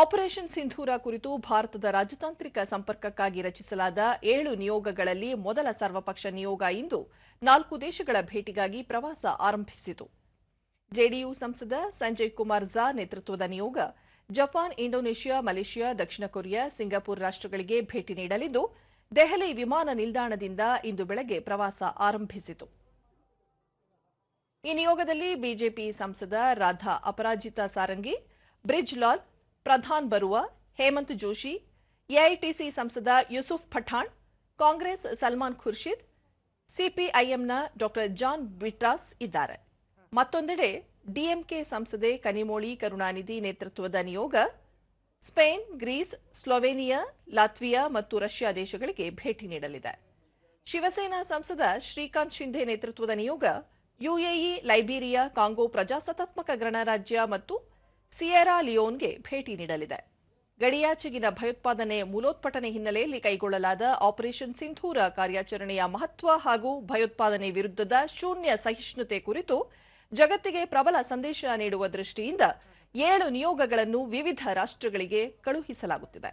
Operation ಸಿಂಧೂರ ಕುರಿತು ಭಾರತದ ರಾಜತಾಂತ್ರಿಕ ಸಂಪರ್ಕಕ್ಕಾಗಿ ರಚಿಸಲಾದ ಏಳು ನಿಯೋಗಗಳಲ್ಲಿ ಮೊದಲ ಸರ್ವಪಕ್ಷ ನಿಯೋಗ ಇಂದು ನಾಲ್ಕು ದೇಶಗಳ ಭೇಟಿಗಾಗಿ ಪ್ರವಾಸ ಆರಂಭಿಸಿತು. ಜೆಡಿಯು ಸಂಸದ ಸಂಜಯ್ ಕುಮಾರ್ ಝಾ ನೇತೃತ್ವದ ನಿಯೋಗ ಜಪಾನ್, ಇಂಡೋನೇಷ್ಯಾ, ಮಲೇಷ್ಯಾ, ದಕ್ಷಿಣ ಕೊರಿಯಾ, ಸಿಂಗಾಪುರ್ ರಾಷ್ಟ್ರಗಳಿಗೆ ಭೇಟಿ ನೀಡಲಿದ್ದು, ದೆಹಲಿ ವಿಮಾನ ನಿಲ್ದಾಣದಿಂದ ಇಂದು ಬೆಳಗ್ಗೆ ಪ್ರವಾಸ ಆರಂಭಿಸಿತು. ಈ ನಿಯೋಗದಲ್ಲಿ ಬಿಜೆಪಿ ಸಂಸದ ರಾಧಾ ಅಪರಾಜಿತಾ ಸಾರಂಗಿ ಬ್ರಿಜ್ ಲಾಲ್ ಪ್ರಧಾನ್ ಬರುವ ಹೇಮಂತ್ ಜೋಶಿ, ಎಐಟಿಸಿ ಸಂಸದ ಯೂಸುಫ್ ಪಠಾಣ್, ಕಾಂಗ್ರೆಸ್ ಸಲ್ಮಾನ್ ಖುರ್ಷಿದ್, ಸಿಪಿಐಎಂನ ಡಾಕ್ಟರ್ ಜಾನ್ ಬಿಟ್ರಾಸ್ ಇದ್ದಾರೆ. ಮತ್ತೊಂದೆಡೆ ಡಿಎಂಕೆ ಸಂಸದೆ ಕನಿಮೋಳಿ ಕರುಣಾನಿಧಿ ನೇತೃತ್ವದ ನಿಯೋಗ, ಸ್ಪೇನ್, ಗ್ರೀಸ್, ಸ್ಲೋವೇನಿಯಾ, ಲಾತ್ವಿಯಾ ಮತ್ತು ರಷ್ಯಾ ದೇಶಗಳಿಗೆ ಭೇಟಿ ನೀಡಲಿದೆ. ಶಿವಸೇನಾ ಸಂಸದ ಶ್ರೀಕಾಂತ್ ಶಿಂಧೆ ನೇತೃತ್ವದ ನಿಯೋಗ, ಯುಎಇ, ಲೈಬೀರಿಯಾ, ಕಾಂಗೋ ಪ್ರಜಾಸತ್ತಾತ್ಮಕ ಗಣರಾಜ್ಯ ಮತ್ತು ಸಿಯೆರಾ ಲಿಯೋನ್ಗೆ ಭೇಟಿ ನೀಡಲಿದೆ. ಗಡಿಯಾಚೆಗಿನ ಭಯೋತ್ಪಾದನೆ ಮೂಲೋತ್ಪಟನೆ ಹಿನ್ನೆಲೆಯಲ್ಲಿ ಕೈಗೊಳ್ಳಲಾದ ಆಪರೇಷನ್ ಸಿಂಧೂರ ಕಾರ್ಯಾಚರಣೆಯ ಮಹತ್ವ ಹಾಗೂ ಭಯೋತ್ಪಾದನೆ ವಿರುದ್ಧದ ಶೂನ್ಯ ಸಹಿಷ್ಣುತೆ ಕುರಿತು ಜಗತ್ತಿಗೆ ಪ್ರಬಲ ಸಂದೇಶ ನೀಡುವ ದೃಷ್ಟಿಯಿಂದ ಏಳು ನಿಯೋಗಗಳನ್ನು ವಿವಿಧ ರಾಷ್ಟ್ರಗಳಿಗೆ ಕಳುಹಿಸಲಾಗುತ್ತಿದೆ.